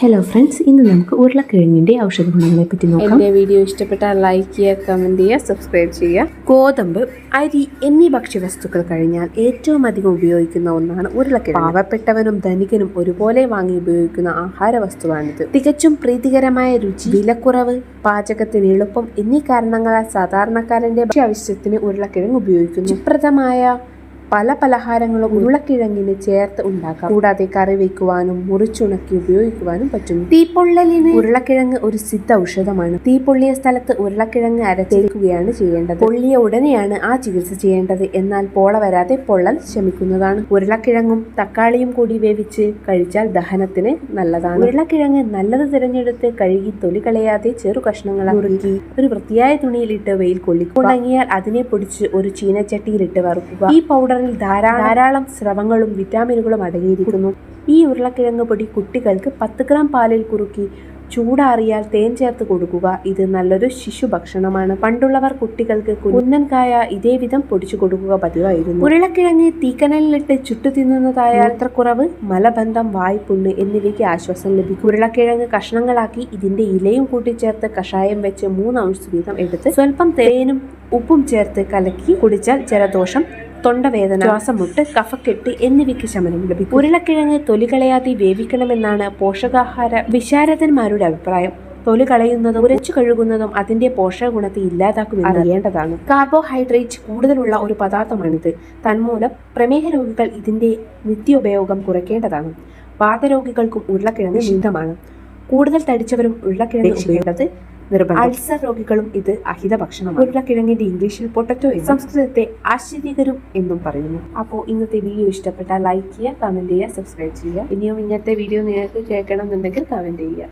Hello friends ഇന്ന് നമുക്ക് ഉരുളക്കിഴങ്ങിന്റെ ഔഷധ ഗുണങ്ങളെ പറ്റി നോക്കാം. എന്റെ വീഡിയോ ഇഷ്ടപ്പെട്ടാൽ ലൈക്ക് ചെയ്യുക കമന്റ് ചെയ്യുക സബ്സ്ക്രൈബ് ചെയ്യുക. ഗോതമ്പ് അരി എന്നീ ഭക്ഷ്യവസ്തുക്കൾ കഴിഞ്ഞാൽ ഏറ്റവും അധികം ഉപയോഗിക്കുന്ന ഒന്നാണ് ഉരുളക്കിഴങ്ങ്. പാവപ്പെട്ടവനും ധനികനും ഒരുപോലെ വാങ്ങി ഉപയോഗിക്കുന്ന ആഹാര വസ്തുവാണിത് തികച്ചും പ്രീതികരമായ രുചി വിലക്കുറവ് പാചകത്തിന് എളുപ്പം എന്നീ കാരണങ്ങളാൽ സാധാരണക്കാരന്റെ ഭക്ഷ്യാവശ്യത്തിന് ഉരുളക്കിഴങ്ങ് ഉപയോഗിക്കുന്നു. സുപ്രദമായ പല പലഹാരങ്ങളും ഉരുളക്കിഴങ്ങിന് ചേർത്ത് ഉണ്ടാക്കാം. കൂടാതെ കറി വയ്ക്കുവാനും മുറിച്ചുണക്കി ഉപയോഗിക്കുവാനും പറ്റും. തീപ്പൊള്ളലിന് ഉരുളക്കിഴങ്ങ് ഒരു സിദ്ധ ഔഷധമാണ്. തീപ്പൊള്ളിയ പൊള്ളിയ സ്ഥലത്ത് ഉരുളക്കിഴങ്ങ് അരച്ചേൽക്കുകയാണ് ചെയ്യേണ്ടത്. പൊള്ളിയ ഉടനെയാണ് ആ ചികിത്സ ചെയ്യേണ്ടത്. എന്നാൽ പോള വരാതെ പൊള്ളൽ ശമിക്കുന്നതാണ്. ഉരുളക്കിഴങ്ങും തക്കാളിയും കൂടി വേവിച്ച് കഴിച്ചാൽ ദഹനത്തിന് നല്ലതാണ്. ഉരുളക്കിഴങ്ങ് നല്ലത് തിരഞ്ഞെടുത്ത് കഴുകി തൊലി കളയാതെ ചെറു കഷ്ണങ്ങൾ ഉറുക്കി ഒരു വൃത്തിയായ തുണിയിലിട്ട് വെയിൽ കൊള്ളിക്കുക. ഉണങ്ങിയാൽ അതിനെ പൊടിച്ച് ഒരു ചീനച്ചട്ടിയിലിട്ട് വറുക്കുക. ഈ പൗഡറിൽ ധാരാളം ധാരാളം സ്രവങ്ങളും വിറ്റാമിനുകളും അടങ്ങിയിരിക്കുന്നു. ഈ ഉരുളക്കിഴങ്ങ് പൊടി കുട്ടികൾക്ക് പത്ത് ഗ്രാം പാലിൽ കുറുക്കി ചൂടാറിയാൽ തേൻ ചേർത്ത് കൊടുക്കുക. ഇത് നല്ലൊരു ശിശു ഭക്ഷണമാണ്. പണ്ടുള്ളവർ കുട്ടികൾക്ക് കുന്നൻകായ ഇതേ വിധം പൊടിച്ചു കൊടുക്കുക പതിവായിരുന്നു. ഉരുളക്കിഴങ്ങ് തീക്കനലിലിട്ട് ചുട്ടു തിന്നുന്നതായ കുറവ് മലബന്ധം വായ്പുണ്ണ് എന്നിവയ്ക്ക് ആശ്വാസം ലഭിക്കും. ഉരുളക്കിഴങ്ങ് കഷ്ണങ്ങളാക്കി ഇതിന്റെ ഇലയും കൂട്ടിച്ചേർത്ത് കഷായം വെച്ച് മൂന്ന് ഔൺസ് വീതം എടുത്ത് സ്വല്പം തേനും ഉപ്പും ചേർത്ത് കലക്കി കുടിച്ചാൽ ജലദോഷം തൊണ്ടവേദന ശ്വാസമുട്ട് കഫക്കെട്ട് എന്നിവയ്ക്ക് ശമനം ലഭിക്കും. ഉരുളക്കിഴങ്ങ് തൊലി കളയാതെ വേവിക്കണമെന്നാണ് പോഷകാഹാര വിശാരദന്മാരുടെ അഭിപ്രായം. തൊലി കളയുന്നതും ഉരച്ചു കഴുകുന്നതും അതിന്റെ പോഷക ഗുണത്തെ ഇല്ലാതാക്കുമെന്ന് അറിയേണ്ടതാണ്. കാർബോഹൈഡ്രേറ്റ് കൂടുതലുള്ള ഒരു പദാർത്ഥമാണിത്. തന്മൂലം പ്രമേഹ രോഗികൾ ഇതിന്റെ നിത്യോപയോഗം കുറയ്ക്കേണ്ടതാണ്. വാതരോഗികൾക്കും ഉരുളക്കിഴങ്ങ് ശുദ്ധമാണ് കൂടുതൽ തടിച്ചവരും ഉരുളക്കിഴങ്ങ് ഉപയോഗിക്കുന്നത് അൾസർ രോഗികളും ഇത് അഹിത ഭക്ഷണമാണ്. ഉരുളക്കിഴങ്ങിന്റെ ഇംഗ്ലീഷിൽ പൊട്ടറ്റോ സംസ്കൃതത്തെ ആശ്ചര്യകരും എന്നും പറയുന്നു. അപ്പോൾ ഇന്നത്തെ വീഡിയോ ഇഷ്ടപ്പെട്ടാൽ ലൈക്ക് ചെയ്യുക കമന്റ് ചെയ്യുക സബ്സ്ക്രൈബ് ചെയ്യുക. ഇനിയും ഇന്നത്തെ വീഡിയോ നിങ്ങൾക്ക് കേൾക്കണം എന്നുണ്ടെങ്കിൽ കമന്റ് ചെയ്യുക.